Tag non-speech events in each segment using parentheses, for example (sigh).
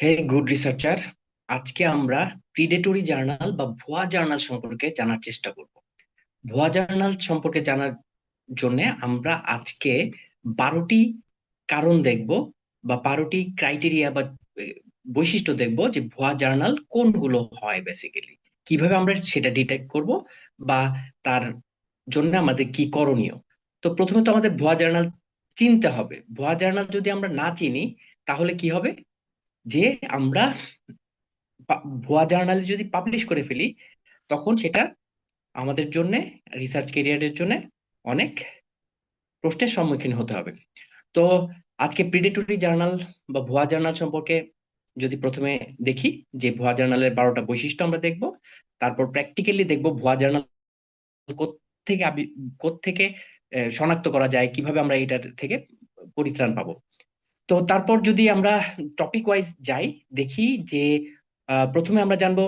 হে good researcher আজকে আমরা predatory journal বা ভুয়া জার্নাল সম্পর্কে জানার চেষ্টা করব। ভুয়া জার্নাল সম্পর্কে জানার জন্য আমরা আজকে বারোটি কারণ দেখব বা বারোটি ক্রাইটেরিয়া বা বৈশিষ্ট্য দেখব যে ভুয়া জার্নাল কোনগুলো হয় বেসিক্যালি কীভাবে আমরা সেটা ডিটেক্ট করব বা তার জন্য আমাদের কি করণীয়? তো প্রথমে তো আমাদের ভুয়া জার্নাল চিনতে হবে। ভুয়া জার্নাল যদি আমরা না চিনি, তাহলে কি হবে? যে আমরা ভুয়া জার্নালে যদি পাবলিশ করে ফেলি, তখন সেটা আমাদের জন্য রিসার্চ কেরিয়ারের জন্য অনেক প্রশ্নের সম্মুখীন হতে হবে। তো আজকে প্রিডেটরি জার্নাল বা ভুয়া জার্নাল সম্পর্কে যদি প্রথমে দেখি, যে ভুয়া জার্নালের বারোটা বৈশিষ্ট্য আমরা দেখব, তারপর প্র্যাকটিক্যালি দেখব ভুয়া জার্নাল থেকে থেকে শনাক্ত করা যায়, কীভাবে আমরা এটার থেকে পরিত্রাণ পাবো। তো তারপর যদি আমরা টপিক ওয়াইজ যাই, দেখি যে প্রথমে আমরা জানব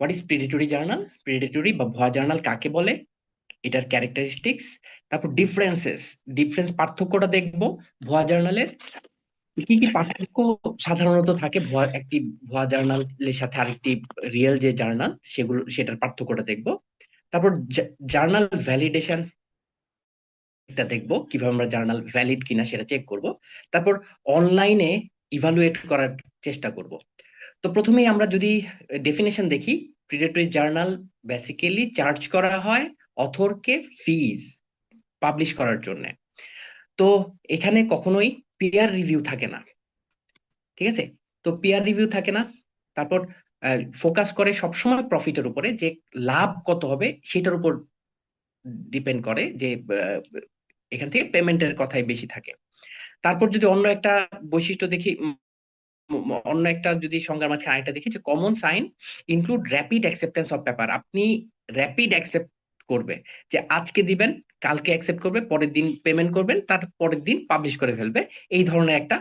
what is predatory journal predatory বা ভুয়া জার্নাল কাকে বলে? এটার ক্যারেক্টারিস্টিক্স তারপর ডিফারেন্সেস ডিফারেন্স পার্থক্যটা দেখব ভুয়া জার্নালের কি কি পার্থক্য সাধারণত থাকে ভুয়া, একটি ভুয়া জার্নালের সাথে আরেকটি রিয়েল যে জার্নাল সেগুলো, সেটার পার্থক্যটা দেখব। তারপর জার্নাল ভ্যালিডেশন এটা দেখব, কীভাবে আমরা জার্নাল ভ্যালিড কিনা সেটা চেক করব। তারপর অনলাইনে ইভালুয়েট করার চেষ্টা করব। তো প্রথমেই আমরা যদি ডেফিনেশন দেখি প্রিডেটরি জার্নাল বেসিক্যালি চার্জ করা হয় অথরকে ফিজ পাবলিশ করার জন্য। তো এখানে কখনোই পিয়ার রিভিউ থাকে না। ঠিক আছে? তো পিয়ার রিভিউ থাকে না। তারপর ফোকাস করে সবসময় প্রফিটের উপরে যে লাভ কত হবে সেটার উপর ডিপেন্ড করে যে এখান থেকে পেমেন্টের কথাই বেশি থাকে। তারপর যদি অন্য একটা বৈশিষ্ট্য দেখি অন্য একটা যদি সংজ্ঞার মাঝখানে আরেকটা দেখি যে common sign include rapid acceptance of paper আপনি র্যাপিড অ্যাকসেপ্ট করবে যে আজকে দিবেন, কালকে অ্যাকসেপ্ট করবে, পরের দিন পেমেন্ট করবেন, তার পরের দিন পাবলিশ করে ফেলবে। এই ধরনের একটা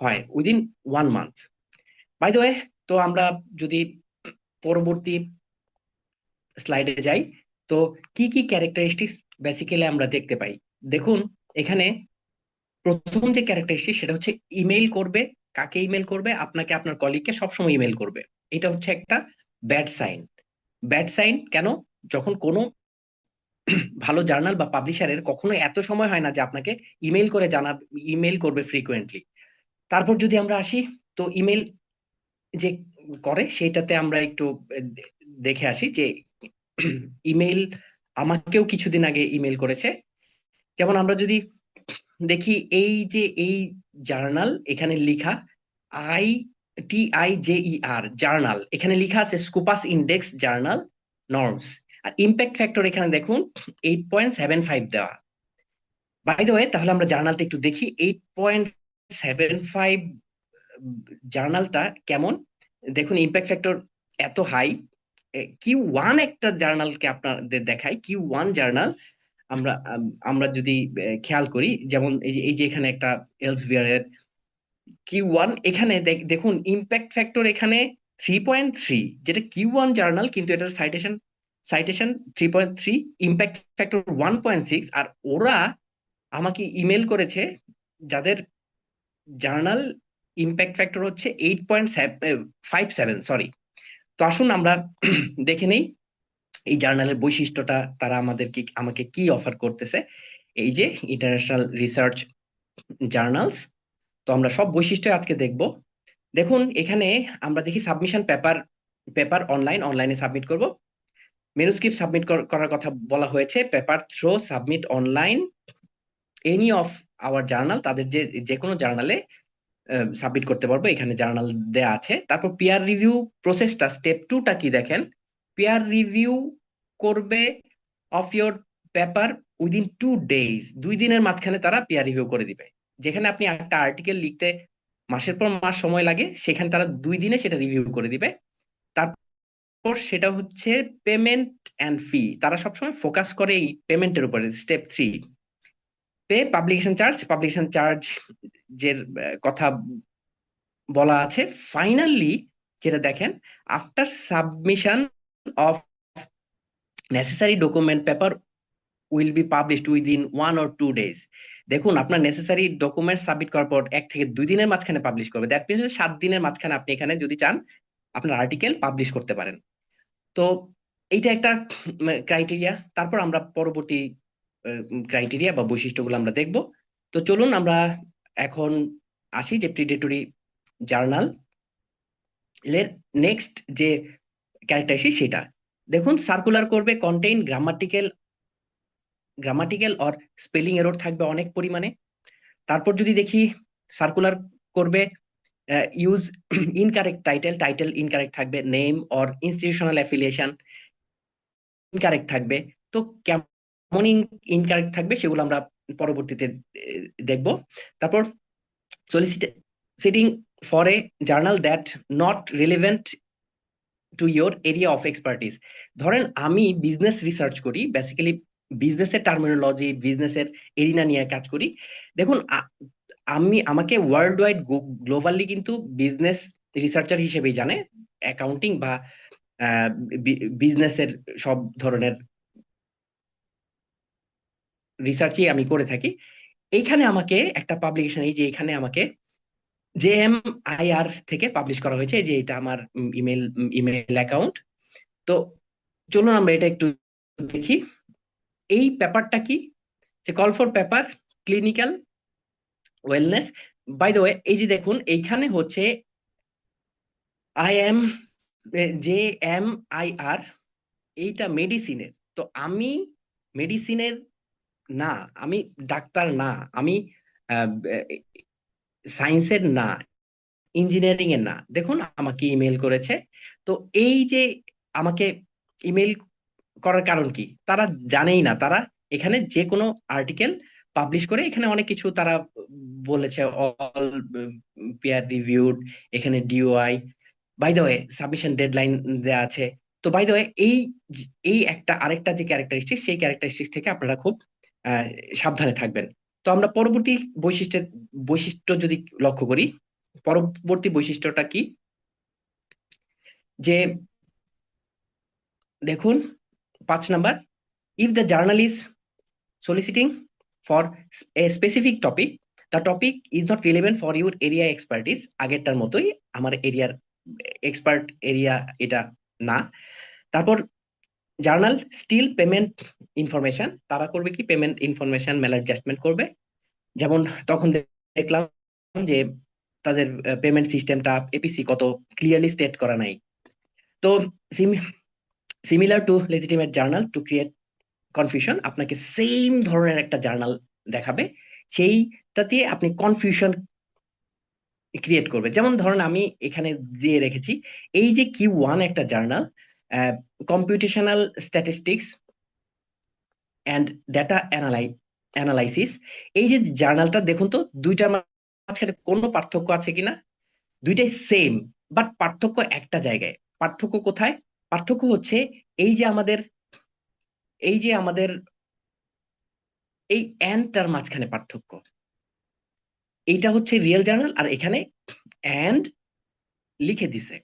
হয় within one month by the way তো আমরা যদি পরবর্তী স্লাইডে যাই, তো কি কি ক্যারেক্টারিস্টিক্স বেসিক্যালি আমরা দেখতে পাই? দেখুন, এখানে প্রথম যে ক্যারেক্টারিস্টিক সেটা হচ্ছে ইমেইল করবে। কাকে ইমেল করবে? আপনাকে আপনার কলিগকে সবসময় ইমেল করবে। এটা হচ্ছে একটা ব্যাড সাইন ব্যাড সাইন কেন? যখন কোনো ভালো জার্নাল বা পাবলিশারের কখনো এত সময় হয় না যে আপনাকে ইমেল করে জানা ইমেল করবে ফ্রিকুয়েন্টলি তারপর যদি আমরা আসি, তো ইমেল যে করে সেটাতে আমরা একটু দেখে আসি যে ইমেল আমাকেও কিছুদিন আগে ইমেল করেছে। যেমন আমরা যদি দেখি এই যে এই জার্নাল এখানে লিখা I T I J E R, journal. এখানে লিখা আছে স্কুপাস ইন্ডেক্স, জার্নাল, নর্মস। আর ইম্প্যাক্ট ফ্যাক্টর এখানে দেখুন এইট পয়েন্ট সেভেন ফাইভ দেওয়া। বাই দ্য ওয়ে তাহলে আমরা জার্নালটা একটু দেখি এইট পয়েন্ট সেভেন ফাইভ জার্নালটা কেমন? দেখুন, ইম্প্যাক্ট ফ্যাক্টর এত হাই। কিউ ওয়ান একটা জার্নালকে আপনাদের দেখাই কিউ ওয়ান জার্নাল। আমরা আমরা যদি খেয়াল করি, যেমন এই যে এখানে একটা এলসভিয়ার এর কিউ ওয়ান, এখানে দেখুন ইম্প্যাক্ট ফ্যাক্টর এখানে থ্রি পয়েন্ট থ্রি যেটা কিউ ওয়ান জার্নাল, কিন্তু এটার citation citation three point three impact factor one point six আর ওরা আমাকে ইমেল করেছে, যাদের জার্নাল ইম্প্যাক্ট ফ্যাক্টর হচ্ছে eight point five seven sorry তো আসুন আমরা (clears throat) দেখে নেই। এই জার্নালের বৈশিষ্ট্যটা তারা আমাদের কি আমাকে কি অফার করতেছে? এই যে ইন্টারন্যাশনাল রিসার্চ জার্নালস তো আমরা সব বৈশিষ্ট্য আজকে দেখব। দেখুন, এখানে আমরা দেখি সাবমিশন পেপার পেপার অনলাইন অনলাইনে সাবমিট করব। মেনুস্ক্রিপ্ট সাবমিট করার কথা বলা হয়েছে। Paper through submit online any of our journal তাদের যে যে কোনো জার্নালে সাবমিট করতে পারব। এখানে জার্নাল দেয়া আছে। তারপর পিয়ার রিভিউ প্রসেসটা স্টেপ টুটা কি দেখেন? পিয়ার রিভিউ করবে of your paper within two days দুই দিনের মাঝখানে তারা পেয়ার রিভিউ করে দিবে। যেখানে আপনি একটা আর্টিকেল লিখতে মাসের পর মাস সময় লাগে, সেখানে তারা দুই দিনে সেটা রিভিউ করে দিবে। তারপর সেটা হচ্ছে পেমেন্ট অ্যান্ড ফি তারা সবসময় ফোকাস করে এই পেমেন্টের উপরে step three pay publication charge publication charge যে কথা বলা আছে। ফাইনালি যেটা দেখেন after submission of necessary document paper will be published within one or two days. দেখুন, আপনার নেসেসারি ডকুমেন্ট সাবমিট করার পর এক থেকে দুই দিনের মাঝখানে পাবলিশ করবে। দ্যাট মিনস সাত দিনের মাঝখানে আপনি এখানে যদি চান, আপনার আর্টিকেল পাবলিশ করতে পারেন। তো এইটা একটা ক্রাইটেরিয়া তারপর আমরা পরবর্তী ক্রাইটেরিয়া বা বৈশিষ্ট্যগুলো আমরা দেখব। তো চলুন আমরা এখন আসি যে প্রিডেটরি জার্নাল এর নেক্সট যে ক্যারেক্টারিস্টিক সেটা। দেখুন সার্কুলার করবে contain grammatical grammatical or spelling error থাকবে অনেক পরিমাণে। তারপর যদি দেখি সার্কুলার করবে use incorrect title title incorrect থাকবে name or institutional affiliation incorrect থাকবে। তো কেমন ইনকারেক্ট থাকবে সেগুলো আমরা পরবর্তীতে দেখব। তারপর soliciting for a journal that not relevant to your area of expertise ধরেন আমি বিজনেস রিসার্চ করি বেসিক্যালি বিজনেসের টার্মিনোলজি বিজনেসের এরিনা নিয়ে কাজ করি। দেখুন আমি, আমাকে ওয়ার্ল্ড ওয়াইড গ্লোবালি কিন্তু বিজনেস রিসার্চার হিসেবেই জানে। অ্যাকাউন্টিং বা বিজনেসের সব ধরনের রিসার্চই আমি করে থাকি। এইখানে আমাকে একটা পাবলিকেশন এই যে এখানে আমাকে জে এম আই আর থেকে পাবলিশ করা হয়েছে, যে এটা আমার ইমেল ইমেল অ্যাকাউন্ট তো চলুন আমরা এটা একটু দেখি। এই পেপারটা কি? যে call for paper clinical wellness by the way এই যে দেখুন, এইখানে হচ্ছে I M J M I R, এইটা মেডিসিনের তো আমি মেডিসিনের না, আমি ডাক্তার না, আমি সায়েন্সের না, ইঞ্জিনিয়ারিং এর না। দেখুন, আমাকে ইমেল করেছে। তো এই যে আমাকে ইমেল করার কারণ কি? তারা জানেই না। তারা এখানে যে কোনো আর্টিকেল পাবলিশ করে এখানে অনেক কিছু তারা বলেছে। অল পেয়ার রিভিউড, এখানে DOI. By the way, submission deadline দেওয়া আছে। তো বাই দ্য ওয়ে, এই এই একটা আরেকটা যে ক্যারেক্টারিস্টিক, সেই ক্যারেক্টারিস্টিক থেকে আপনারা খুব সাবধানে থাকবেন। তো আমরা পরবর্তী বৈশিষ্ট্যের, বৈশিষ্ট্য যদি লক্ষ্য করি, পরবর্তী বৈশিষ্ট্যটা কি? যে দেখুন, পাঁচ number if the journal is soliciting for a specific topic, the topic is not relevant for your area expertise, আগেরটার মতোই আমার এরিয়ার এক্সপার্ট এরিয়া এটা না। তারপর জার্নাল স্টিল পেমেন্ট ইনফরমেশন তারা করবে কি? পেমেন্ট ইনফরমেশন মেল অ্যাডজাস্টমেন্ট করবে। যেমন তখন দেখলাম যে তাদের পেমেন্ট সিস্টেমটা এপিসি কত ক্লিয়ারলি স্টেট করা নাই। তো similar to legitimate journal to create confusion আপনাকে সেম ধরনের একটা জার্নাল দেখাবে। সেইটাতে আপনি কনফিউশন ক্রিয়েট করবে। যেমন ধরেন আমি এখানে দিয়ে রেখেছি, এই যে কিউ ওয়ান একটা journal computational statistics and data অ্যানালাই analysis এই যে জার্নালটা দেখুন তো, দুইটার মাঝখানে কোনো পার্থক্য আছে কিনা? দুইটাই সেম বাট পার্থক্য একটা জায়গায়। পার্থক্য কোথায়? পার্থক্য হচ্ছে এই যে আমাদের, এই যে আমাদের, এই অ্যান্ডটার মাঝখানে পার্থক্য। এইটা হচ্ছে রিয়েল জার্নাল আর এখানে অ্যান্ড লিখে দিছে।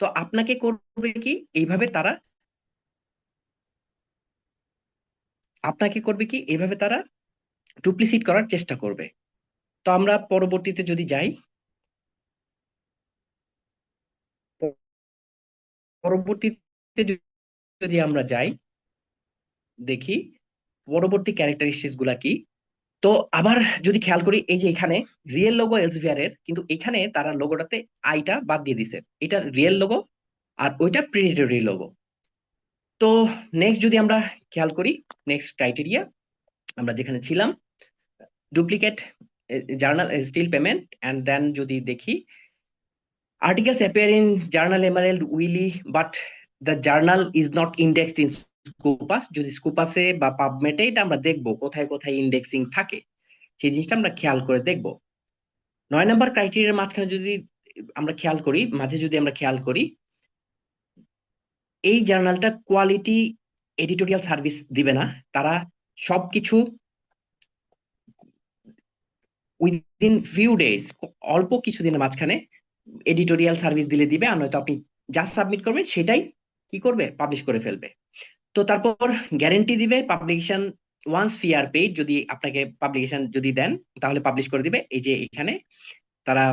তো আপনাকে করবে কি? এইভাবে তারা আপনাকে করবে কি? এইভাবে তারা ডুপ্লিসিট করার চেষ্টা করবে। তো আমরা পরবর্তীতে যদি যাই, পরবর্তীতে যদি আমরা যাই, দেখি পরবর্তী ক্যারেক্টারিস্টিক্সগুলা কি? তো আবার যদি খেয়াল করি, এই যে এখানে রিয়েল লোগো এলসভিআর এর, কিন্তু এখানে তারা লোগোটাতে আইটা বাদ দিয়ে দিছে। এটা রিয়েল লোগো আর ওইটা প্রিডেটরি লোগো তো নেক্সট যদি আমরা খেয়াল করি নেক্সট ক্রাইটেরিয়া আমরা যেখানে ছিলাম duplicate journal still payment and then যদি দেখি, articles appear in journal emerald Wiley but the journal is not indexed in Scopus যদি স্কুপাসে বা পাবমেটে এটা আমরা দেখব কোথায় কোথায় ইন্ডেক্সিং থাকে। সেই জিনিসটা আমরা খেয়াল করে দেখব। নয় নম্বর ক্রাইটেরিয়ার মাঝখানে যদি আমরা খেয়াল করি, মাঝে যদি আমরা খেয়াল করি, এই জার্নালটা কোয়ালিটি এডিটোরিয়াল সার্ভিস দিবে না। তারা সবকিছু উইদিন ফিউ ডেজ অল্প কিছুদিনের মাঝখানে এডিটোরিয়াল সার্ভিস দিলে দিবে। আর নয়তো আপনি যা সাবমিট করবেন, সেটাই কি করবে? পাবলিশ করে ফেলবে। তো তারপর গ্যারেন্টি দিবে publication once fee are paid যদি আপনাকে পাবলিকেশন যদি দেন, তাহলে পাবলিশ করে দিবে। এই যে এখানে তারা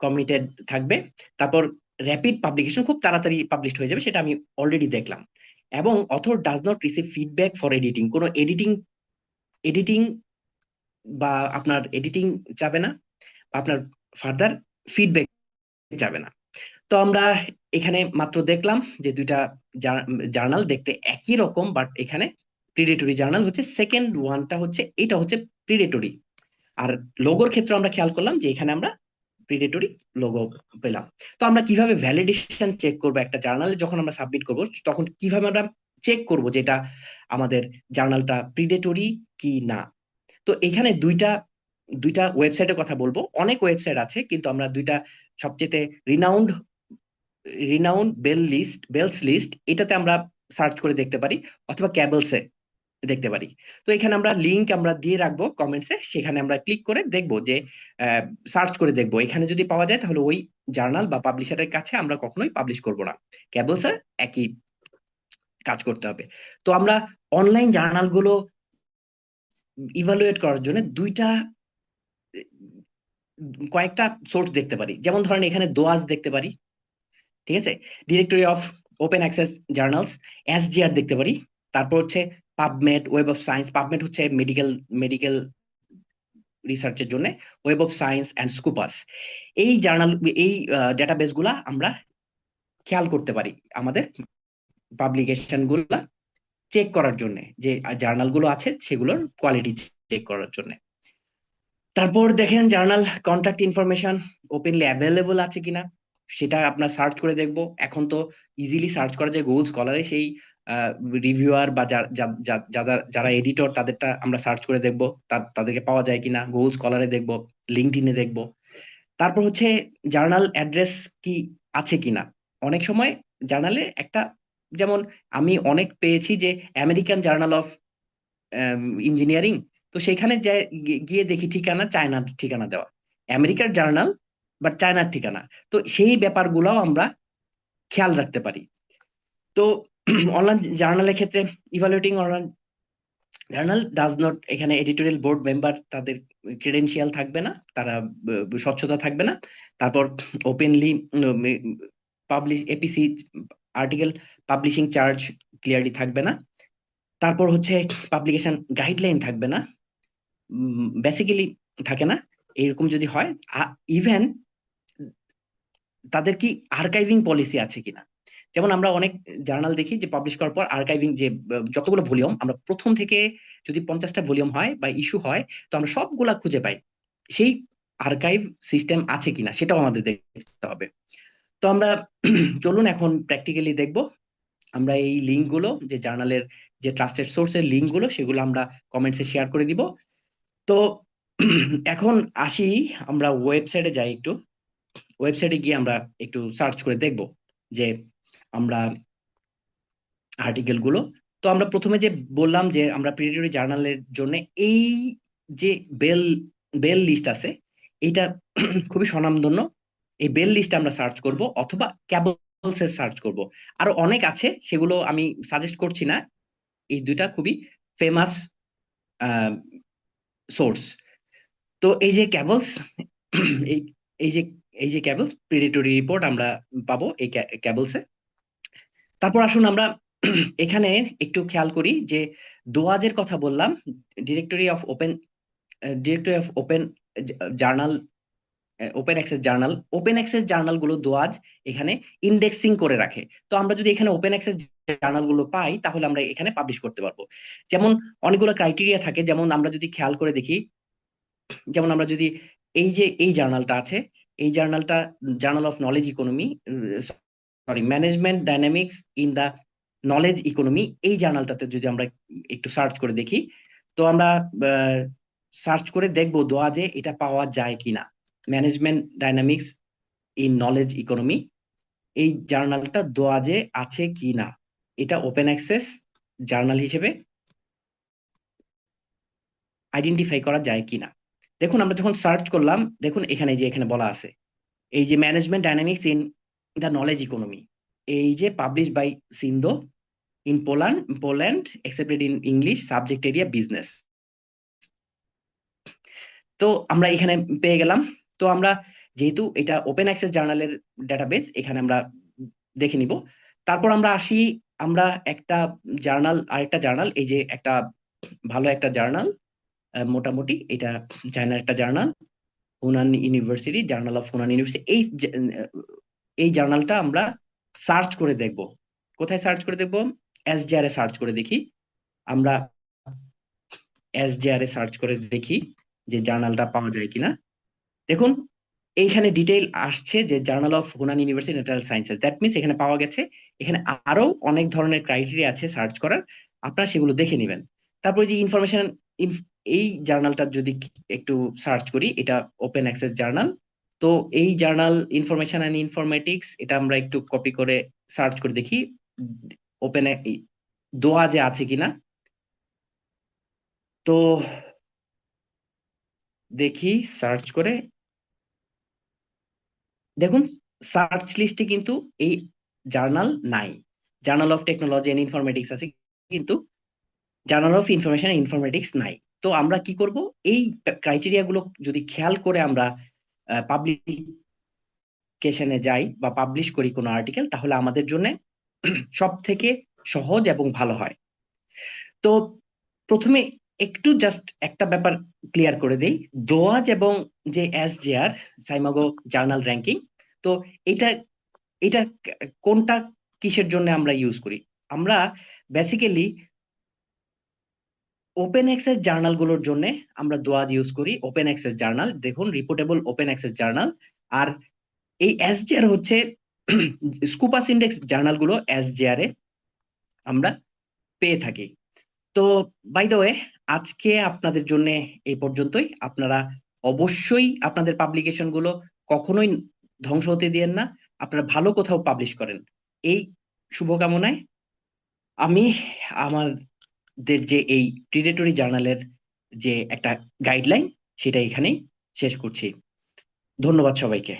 কমিটেড থাকবে। তারপর র্যাপিড পাবলিকেশন খুব তাড়াতাড়ি পাবলিশ হয়ে যাবে, সেটা আমি অলরেডি দেখলাম। এবং author does not receive feedback for editing কোনো এডিটিং এডিটিং বা আপনার এডিটিং যাবে না আপনার ফার্দার ফিডব্যাক যাবে না। তো আমরা এখানে মাত্র দেখলাম যে দুইটা জার্নাল দেখতে একই রকম বাট এখানে প্রিডেটরি জার্নাল হচ্ছে সেকেন্ড ওয়ানটা হচ্ছে, এটা হচ্ছে প্রিডেটরি আর লোগোর ক্ষেত্রে আমরা খেয়াল করলাম যে এখানে আমরা প্রিডেটরি লোগো পেলাম। তো আমরা কীভাবে ভ্যালিডেশন চেক করব একটা জার্নালে যখন আমরা সাবমিট করব, তখন কীভাবে আমরা চেক করব যেটা আমাদের জার্নালটা প্রিডেটরি কি না? তো এখানে দুইটা দুইটা ওয়েবসাইটের কথা বলব। অনেক ওয়েবসাইট আছে, কিন্তু আমরা দুইটা সবচেয়ে renowned renowned Beall list Beall's list এটাতে আমরা সার্চ করে দেখতে পারি, অথবা ক্যাবলসে দেখতে পারি। তো এখানে আমরা লিংক আমরা দিয়ে রাখব কমেন্টসে সেখানে আমরা ক্লিক করে দেখব যে সার্চ করে দেখব। এখানে যদি পাওয়া যায় তাহলে ওই জার্নাল বা পাবলিশারের কাছে আমরা কখনোই পাবলিশ করব না। ক্যাবলসে একই কাজ করতে হবে। তো আমরা অনলাইন জার্নালগুলো ইভালুয়েট করার জন্য দুইটা কয়েকটা সোর্স দেখতে পারি। যেমন ধরেন এখানে দোয়াজ দেখতে পারি। ঠিক আছে? Directory of open access journals SGR দেখতে পারি। তারপর হচ্ছে PubMed web of science PubMed হচ্ছে মেডিকেল মেডিকেল রিসার্চের জন্য। Web of science and Scopus এই জার্নাল এই ডেটাবেসগুলা আমরা খেয়াল করতে পারি আমাদের পাবলিকেশনগুলা চেক করার জন্য। যে জার্নালগুলো আছে সেগুলোর কোয়ালিটি চেক করার জন্য। তারপর দেখেন journal contact information openly available আছে কিনা। সেটা আপনার সার্চ করে দেখব। এখন তো ইজিলি সার্চ করা যায় গুগল স্কলারে সেই রিভিউয়ার বা যারা যারা এডিটর তাদেরটা আমরা সার্চ করে দেখব। তাদেরকে পাওয়া যায় কিনা গুগল স্কলারে দেখব লিঙ্কডিনে দেখব। তারপর হচ্ছে জার্নাল অ্যাড্রেস কি আছে কিনা? অনেক সময় জার্নালে একটা, যেমন আমি অনেক পেয়েছি যে আমেরিকান জার্নাল অফ ইঞ্জিনিয়ারিং তো সেখানে গিয়ে দেখি ঠিকানা চায়নার ঠিকানা দেওয়া। আমেরিকার জার্নাল বাট চায়নার ঠিকানা। তো সেই ব্যাপারগুলোও আমরা খেয়াল রাখতে পারি। তো (clears throat) অনলাইন জার্নালের ক্ষেত্রে evaluating online journal does not এখানে এডিটোরিয়াল বোর্ড মেম্বার তাদের ক্রেডেন্সিয়াল থাকবে না, তারা স্বচ্ছতা থাকবে না। তারপর openly publish APC article publishing charge clearly থাকবে না। তারপর হচ্ছে পাবলিকেশন গাইডলাইন থাকবে না। বেসিক্যালি থাকে না। এরকম যদি হয় ইভেন তাদের কি আর্কাইভিং পলিসি আছে কিনা? যেমন আমরা অনেক জার্নাল দেখি যে পাবলিশ করার পর আর্কাইভিং যে, যতগুলো ভলিউম আমরা প্রথম থেকে যদি পঞ্চাশটা ভলিউম হয় বা ইস্যু হয়, তো আমরা সবগুলা খুঁজে পাই। সেই আর্কাইভ সিস্টেম আছে কিনা সেটাও আমাদের দেখতে হবে। তো আমরা (clears throat) চলুন এখন প্র্যাকটিক্যালি দেখব। আমরা এই লিঙ্কগুলো যে জার্নালের যে ট্রাস্টেড সোর্সের লিঙ্কগুলো সেগুলো আমরা কমেন্টসে শেয়ার করে দিব। তো (clears throat) এখন আসি, আমরা ওয়েবসাইটে যাই একটু। ওয়েবসাইটে গিয়ে আমরা একটু সার্চ করে দেখব যে আমরা আর্টিকেলগুলো তো আমরা প্রথমে যে বললাম যে আমরা প্রিডেটরি জার্নালের জন্য এই যে বেল বেল লিস্ট আছে এটা (clears throat) খুবই স্বনামধন্য। এই বেল লিস্ট আমরা সার্চ করব অথবা ক্যাবলস ক্যাবলসে সার্চ করব। আরও অনেক আছে, সেগুলো আমি সাজেস্ট করছি না। এই দুইটা খুবই ফেমাস সোর্স তো এই যে ক্যাবলস (clears throat) এই এই যে এই যে ক্যাবলস প্রিডেটরি রিপোর্ট আমরা পাবো এই ক্যাবলসে তারপর আসুন আমরা (clears throat) এখানে একটু খেয়াল করি যে দোয়াজের কথা বললাম directory of open directory of open journal open access journal open access জার্নালগুলো DOAJ এখানে ইন্ডেক্সিং করে রাখে। তো আমরা যদি এখানে ওপেন অ্যাক্সেস জার্নালগুলো পাই, তাহলে আমরা এখানে পাবলিশ করতে পারব। যেমন অনেকগুলো ক্রাইটেরিয়া থাকে, যেমন আমরা যদি খেয়াল করে দেখি, যেমন আমরা যদি এই যে এই জার্নালটা আছে এই জার্নালটা, journal of knowledge economy, sorry, management dynamics in the knowledge economy, এই জার্নালটাতে যদি আমরা একটু সার্চ করে দেখি, তো আমরা সার্চ করে দেখব দোয়াজে এটা পাওয়া যায় কিনা। Management dynamics in knowledge economy, এই জার্নালটা দোয়াজে আছে কি না এটা ওপেন অ্যাক্সেস জার্নাল হিসেবে আইডেন্টিফাই করা যায় কিনা। দেখুন, আমরা যখন সার্চ করলাম, দেখুন এখানে যে এখানে বলা আছে, এই যে management dynamics in the knowledge economy এই যে publish by Sciendo in Poland Poland accepted in English subject area business তো আমরা এখানে পেয়ে গেলাম। তো আমরা যেহেতু এটা ওপেন অ্যাক্সেস জার্নালের ডাটাবেস এখানে আমরা দেখে নিব। তারপর আমরা আসি, আমরা একটা জার্নাল আরেকটা জার্নাল এই যে একটা ভালো একটা জার্নাল মোটামুটি এটা চায়নার একটা journal, Hunan university, journal of Hunan university. এই এই জার্নালটা আমরা সার্চ করে দেখব। কোথায় সার্চ করে দেখব? এসজিআর এ সার্চ করে দেখি। আমরা এসজিআর এ সার্চ করে দেখি যে জার্নালটা পাওয়া যায় কিনা। দেখুন, এইখানে ডিটেইল আসছে যে journal of Hunan university natural sciences. That means এখানে পাওয়া গেছে। এখানে আরও অনেক ধরনের ক্রাইটেরিয়া আছে সার্চ করার। আপনারা সেগুলো দেখে নেবেন। তারপরে যে ইনফরমেশন এই জার্নালটা যদি একটু সার্চ করি, এটা ওপেন অ্যাক্সেস জার্নাল। তো এই জার্নাল ইনফরমেশন অ্যান্ড ইনফরমেটিক্স, এটা আমরা একটু কপি করে সার্চ করে দেখি ওপেন দোয়া যে আছে কিনা। তো দেখি, সার্চ করে। দেখুন, সার্চ লিস্টে কিন্তু এই জার্নাল নাই। Journal of technology and informatics আছে, কিন্তু জার্নাল অফ ইনফরমেশন ইনফরমেটিক্স নাই। তো আমরা কি করব? এই ক্রাইটেরিয়া গুলো যদি খেয়াল করে আমরা পাবলিকেশনে যাই বা পাবলিশ করি কোনো আর্টিকেল তাহলে আমাদের জন্য (clears throat) সব থেকে সহজ এবং ভালো হয়। তো প্রথমে একটু জাস্ট একটা ব্যাপার ক্লিয়ার করে দেই। দোয়াজ এবং যে S J R Scimago journal ranking তো এটা এটা কোনটা কিসের জন্য আমরা ইউজ করি? আমরা বেসিক্যালি ওপেন অ্যাক্সেস জার্নালগুলোর জন্য আমরা দোয়াজ ইউজ করি ওপেন অ্যাক্সেস জার্নাল দেখুন রিপোর্টেবল ওপেন অ্যাক্সেস জার্নাল আর এই এসজিআর হচ্ছে স্কুপাস ইন্ডেক্স জার্নালগুলো এসজিআর এ আমরা পেয়ে থাকি। তো বাই দ্য ওয়ে আজকে আপনাদের জন্য এই পর্যন্তই। আপনারা অবশ্যই আপনাদের পাবলিকেশনগুলো কখনোই ধ্বংস হতে দিয়েন না। আপনারা ভালো কোথাও পাবলিশ করেন। এই শুভকামনায় আমি আমাদের যে এই প্রিডেটরি জার্নালের যে একটা গাইডলাইন সেটা এখানেই শেষ করছি। ধন্যবাদ সবাইকে।